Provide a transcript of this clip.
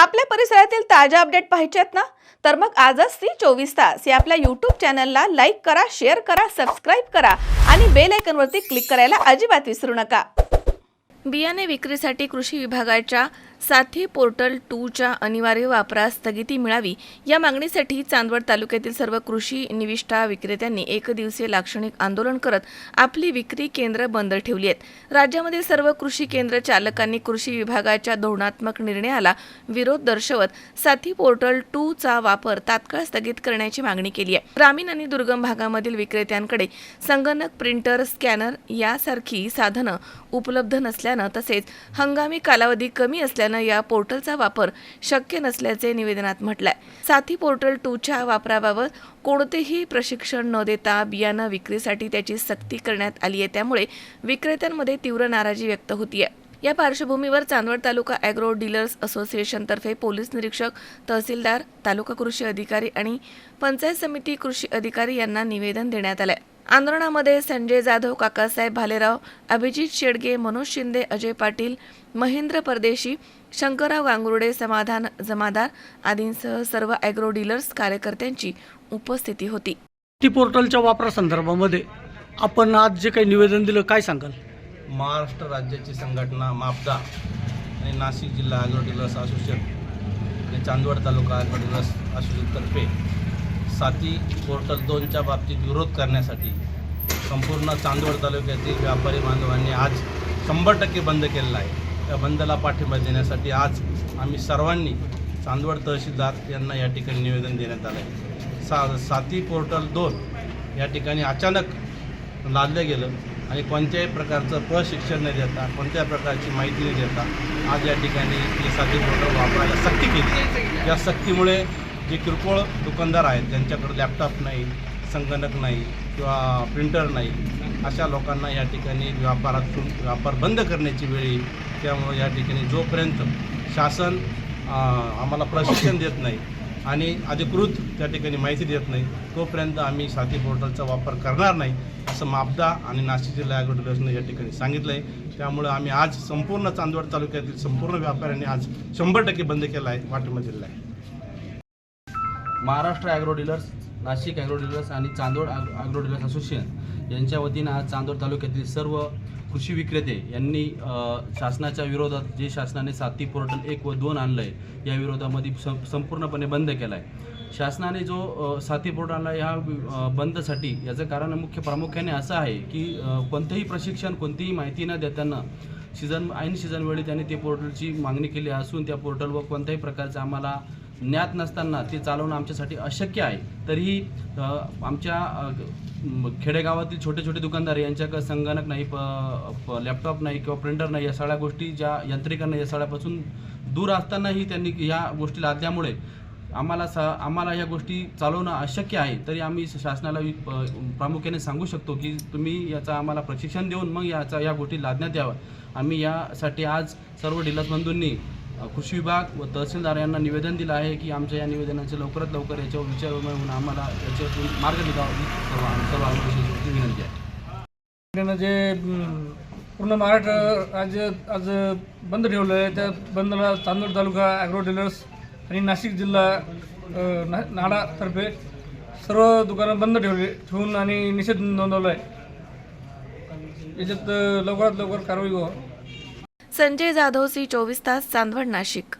आपल्या परिसरातील ताज्या अपडेट पाहिजेत ना? तर मग आजच सी चोवीस तास या आपल्या यूट्यूब चॅनलला लाईक करा शेअर करा सबस्क्राईब करा आणि बेल आयकनवरती क्लिक करायला अजिबात विसरू नका. बियाणे विक्रीसाठी कृषी विभागाच्या साथी पोर्टल टूच्या अनिवार्य वापरास स्थगिती मिळावी या मागणीसाठी चांदवड तालुक्यातील सर्व कृषी निविष्ठा विक्रेत्यांनी एक दिवसीय लाक्षणिक आंदोलन करत आपली विक्री केंद्र बंद ठेवली आहेत. राज्यामधील सर्व कृषी केंद्र चालकांनी कृषी विभागाच्या धोरणात्मक निर्णयाला विरोध दर्शवत साथी पोर्टल टू चा वापर तात्काळ स्थगित करण्याची मागणी केली आहे. ग्रामीण आणि दुर्गम भागामधील विक्रेत्यांकडे संगणक प्रिंटर स्कॅनर यासारखी साधनं उपलब्ध नसल्यानं तसेच हंगामी कालावधी कमी असल्यानं या पोर्टलचा वापर शक्य नसल्याचे निवेदनात म्हटलंय. साथी पोर्टल टूच्या वापराबाबत कोणतेही प्रशिक्षण न देता बियाणं विक्रीसाठी त्याची सक्ती करण्यात आली आहे. त्यामुळे विक्रेत्यांमध्ये तीव्र नाराजी व्यक्त होतीये. या पार्श्वभूमीवर चांदवड तालुका अॅग्रो डीलर्स असोसिएशनतर्फे पोलीस निरीक्षक तहसीलदार तालुका कृषी अधिकारी आणि पंचायत समिती कृषी अधिकारी यांना निवेदन देण्यात आलंय. आंदोलनामध्ये संजय जाधव काकासाहेब भालेराव अभिजित शेडगे मनोज शिंदे अजय पाटील महेंद्र परदेशी शंकरराव गांगुर्डे समाधान जमादार आदींसह सर्व अॅग्रो डीलर्स कार्यकर्त्यांची उपस्थिती होती. टी पोर्टलच्या वापरासंदर्भामध्ये आपण आज जे काही निवेदन दिलं काय सांगाल? महाराष्ट्र राज्याची संघटना मापदा आणि नाशिक जिल्हा ॲग्रो डीलर्स असोसिएशन आणि चांदवड तालुका ॲग्रो डीलर्स असोसिएशनतर्फे साती पोर्टल दोनच्या बाबतीत विरोध करण्यासाठी संपूर्ण चांदवड तालुक्यातील व्यापारी बांधवांनी आज शंभर टक्के बंद केलेला आहे. त्या बंदला पाठिंबा देण्यासाठी आज आम्ही सर्वांनी चांदवड तहसीलदार यांना या ठिकाणी निवेदन देण्यात आलं आहे सा साती पोर्टल दोन या ठिकाणी अचानक लादलं गेलं आणि कोणत्याही प्रकारचं प्रशिक्षण न देता कोणत्याही प्रकारची माहिती न देता आज या ठिकाणी हे साती पोर्टल वापरायला सक्ती केली. या सक्तीमुळे जे किरकोळ दुकानदार आहेत ज्यांच्याकडे लॅपटॉप नाही संगणक नाही किंवा प्रिंटर नाही अशा लोकांना या ठिकाणी व्यापारातून व्यापार बंद करण्याची वेळ येईल. त्यामुळं या ठिकाणी जोपर्यंत शासन आम्हाला प्रशिक्षण देत नाही आणि अधिकृत त्या ठिकाणी माहिती देत नाही तोपर्यंत आम्ही साथी पोर्टलचा वापर करणार नाही असं मापदा आणि नाशिक जिल्हा ॲग्रो या ठिकाणी सांगितलं आहे त्यामुळं आम्ही आज संपूर्ण चांदवड तालुक्यातील संपूर्ण व्यापाऱ्यांनी आज शंभर टक्के बंद केला आहे वाटमा जिल्हा आहे Maharashtra agro dealers Nashik agro dealers आणि Chandod agro agro dealers association यांच्या वतीनं आज चांदोड तालुक्यातील सर्व कृषी विक्रेते यांनी शासनाच्या विरोधात जे शासनाने साती पोर्टल एक व दोन आणलं आहे या विरोधामध्ये सं संपूर्णपणे बंद केला आहे शासनाने जो साथी साती पोर्टल ह्या बंदसाठी याचं कारण मुख्य प्रामुख्याने असं आहे की कोणतंही प्रशिक्षण कोणतीही माहिती न देताना सीझन ऐन सीझनवेळी त्यांनी ते पोर्टलची मागणी केली असून त्या पोर्टलवर कोणत्याही प्रकारचं आम्हाला ज्ञात नसताना ते चालवणं आमच्यासाठी अशक्य आहे. तरीही आमच्या खेडेगावातील छोटे छोटे दुकानदार यांच्याकडे संगणक नाही प प- लॅपटॉप नाही किंवा प्रिंटर नाही या सगळ्या गोष्टी ज्या यंत्रिकांना या सगळ्यापासून दूर असतानाही त्यांनी या गोष्टी लादल्यामुळे आम्हाला सा आम्हाला या गोष्टी चालवणं अशक्य आहे. तरी आम्ही शासनाला वि- प्रामुख्याने सांगू शकतो की तुम्ही याचा आम्हाला प्रशिक्षण देऊन मग याचा या गोष्टी लादण्यात याव्या आम्ही यासाठी आज सर्व डीलर्स बंधूंनी कृषी विभाग व तहसीलदार यांना निवेदन दिलं आहे की आमच्या या निवेदनाचे लवकरात लवकर याच्यावर विचार होऊन आम्हाला याच्यातून मार्ग निघावा सर्व आमची विनंती आहे. जे पूर्ण महाराष्ट्र राज्य आज बंद ठेवलं आहे त्या बंदला चांदूर तालुका ॲग्रो डीलर्स आणि नाशिक जिल्हा ना नाडातर्फे सर्व दुकानं बंद ठेवले ठेवून आणि निषेध नोंदवला आहे. याच्यात लवकरात लवकर कारवाई व्हावं. संजय जाधव सी चोवीस तास चांदवड नाशिक.